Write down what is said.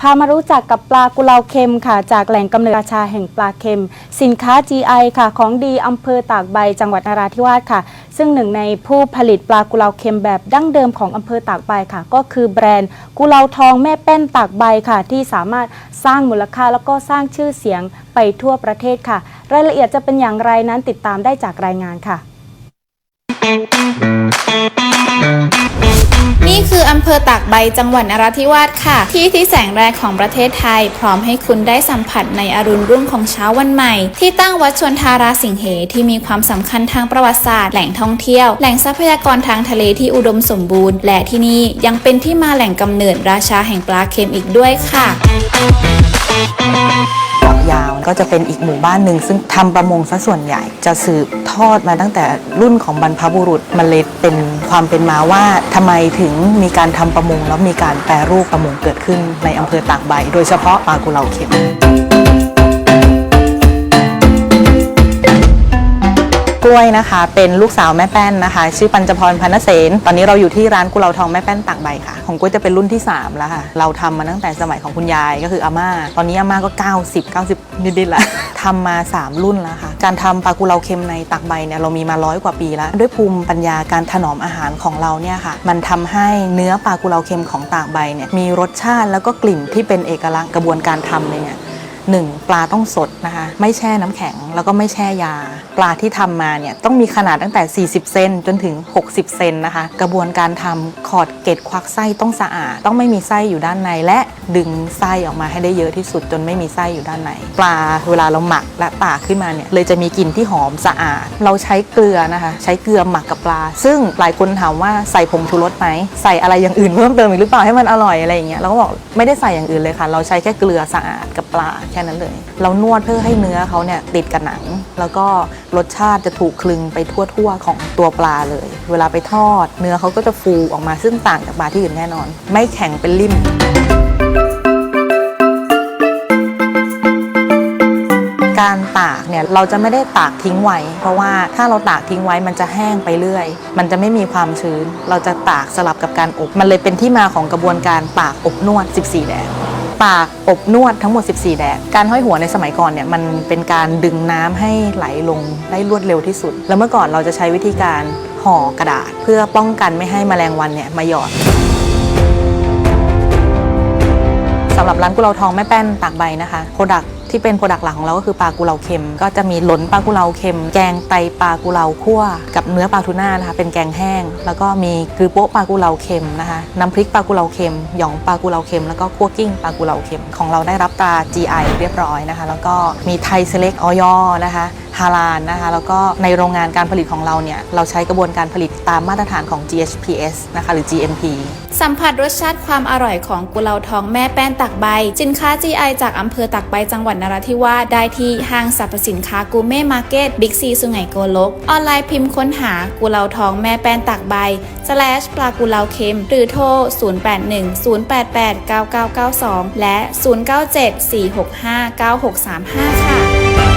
พามารู้จักกับปลากุเลาเค็มค่ะ จากแหล่งกำเนิดราชาแห่งปลาเค็ม สินค้า GI ค่ะ ของดีอำเภอตากใบจังหวัดนราธิวาสค่ะ ซึ่งหนึ่งในผู้ผลิตปลากุเลาเค็มแบบดั้งเดิมของอำเภอตากใบค่ะ ก็คือแบรนด์กุเลาทองแม่แป้นตากใบค่ะ ที่สามารถสร้างมูลค่าแล้วก็สร้างชื่อเสียงไปทั่วประเทศค่ะ รายละเอียดจะเป็นอย่างไรนั้นติดตามได้จากรายงานค่ะ นี่คืออำเภอตากใบจังหวัดนราธิวาสค่ะ ที่ที่แสงแรกของประเทศไทย พร้อมให้คุณได้สัมผัสในอรุณรุ่งของเช้าวันใหม่ ที่ตั้งวัดชวนทาราสิงเหที่มีความสำคัญทางประวัติศาสตร์แหล่งท่องเที่ยว แหล่งทรัพยากรทางทะเลที่อุดมสมบูรณ์ และที่นี่ยังเป็นที่มาแหล่งกำเนิดราชาแห่งปลาเค็มอีกด้วยค่ะ ก็จะเป็นอีกหมู่บ้านหนึ่งซึ่งทำประมงซะส่วนใหญ่ จะสืบทอดมาตั้งแต่รุ่นของบรรพบุรุษมันเลยเป็นความเป็นมาว่าทำไมถึงมีการทำประมงแล้วมีการแปรรูปประมงเกิดขึ้นในอำเภอตากใบ โดยเฉพาะปลากุเลาเข็ม กล้วยนะคะ เป็นลูกสาวแม่แป้นนะคะ ชื่อปัญจพรพันเสนตอนนี้เราอยู่ที่ร้านกุเลาทองแม่แป้นตากใบค่ะ ของกล้วยจะเป็นรุ่นที่ 3 แล้วค่ะ เราทำมาตั้งแต่สมัยของคุณยายก็คืออาม่า ตอนนี้อาม่าก็ 90 90 นิดๆละทำมา 3 รุ่นแล้วค่ะ การทำปลากุเลาเค็มในตากใบเนี่ยเรามีมาร้อยกว่าปีแล้ว ด้วยภูมิปัญญาการถนอมอาหารของเราเนี่ยค่ะ มันทำให้เนื้อปลากุเลาเค็มของตากใบเนี่ยมีรสชาติแล้วก็กลิ่นที่เป็นเอกลักษณ์กระบวนการทำเลยเนี่ย หนึ่งปลาต้องสดนะคะ ไม่แช่น้ำแข็งแล้วก็ไม่แช่ยา ปลาที่ทำมาเนี่ยต้องมีขนาดตั้งแต่ 40 เซนจนถึง 60 เซนนะคะ กระบวนการทำขอดเกล็ดควักไส้ต้องสะอาด ต้องไม่มีไส้อยู่ด้านในและดึงไส้ออกมาให้ได้เยอะที่สุด จนไม่มีไส้อยู่ด้านในปลาเวลาเราหมักและตากขึ้นมาเนี่ยเลยจะมีกลิ่นที่หอมสะอาด เราใช้เกลือนะคะ ใช้เกลือหมักกับปลา ซึ่งหลายคนถามว่าใส่ผงชูรสไหมใส่อะไรอย่างอื่นเพิ่มเติมอีกหรือเปล่าให้มันอร่อยอะไรอย่างเงี้ยเราก็บอกไม่ได้ใส่อย่างอื่นเลยค่ะ เราใช้แค่เกลือสะอาดกับปลาแค่นั้นเลย เรานวดเพื่อให้เนื้อเขาเนี่ยติดกับหนัง แล้วก็รสชาติจะถูกคลึงไปทั่วๆ ของตัวปลาเลย เวลาไปทอด เนื้อเขาก็จะฟูออกมาซึ่งต่างจากปลาที่อื่นแน่นอน ไม่แข็งเป็นริ่มการตากเนี่ยเราจะไม่ได้ตากทิ้งไว้ เพราะว่าถ้าเราตากทิ้งไว้มันจะแห้งไปเรื่อย มันจะไม่มีความชื้น เราจะตากสลับกับการอบ มันเลยเป็นที่มาของกระบวนการตากอบนวด 14 แดด ปากอบนวดทั้งหมด 14 แดด การห้อยหัวในสมัยก่อนเนี่ยมันเป็นการดึงน้ำให้ไหลลงได้รวดเร็วที่สุด แล้วเมื่อก่อนเราจะใช้วิธีการห่อกระดาษ เพื่อป้องกันไม่ให้แมลงวันเนี่ยมาหยอดสำหรับร้านกุเลาทองแม่แป้นตากใบนะคะโปรดัก ที่เป็นโปรดักต์หลักของเราก็คือปลากุเลาเค็ม ก็จะมีหลนปลากุเลาเค็ม แกงไตปลากุเลาคั่วกับเนื้อปลาทูน่านะคะเป็นแกงแห้ง แล้วก็มีคือโป๊ะปลากุเลาเค็มนะคะน้ำพริกปลากุเลาเค็มหยองปลากุเลาเค็มแล้วก็คั่วกิ้งปลากุเลาเค็มของเราได้รับตรา GI เรียบร้อยนะคะ แล้วก็มีไทยเซเล็กออยนะคะ ฮาลานนะคะแล้วก็ในโรงงานการผลิตของเราเนี่ยเราใช้กระบวนการผลิตตามมาตรฐานของ GHPS นะคะหรือ GMP สัมผัสรสชาติความอร่อยของกุเลาทองแม่แป้นตักใบ สินค้า GI จากอำเภอตักใบจังหวัดนราธิวาสได้ที่ห้างสรรพสินค้ากูเม่มาร์เก็ตบิ๊กซีสุไหงโกลก ออนไลน์พิมพ์ค้นหากุเลาทองแม่แป้นตักใบ slash ปลากุเลาเค็ม หรือโทร 0810889992 และ 0974659635 ค่ะ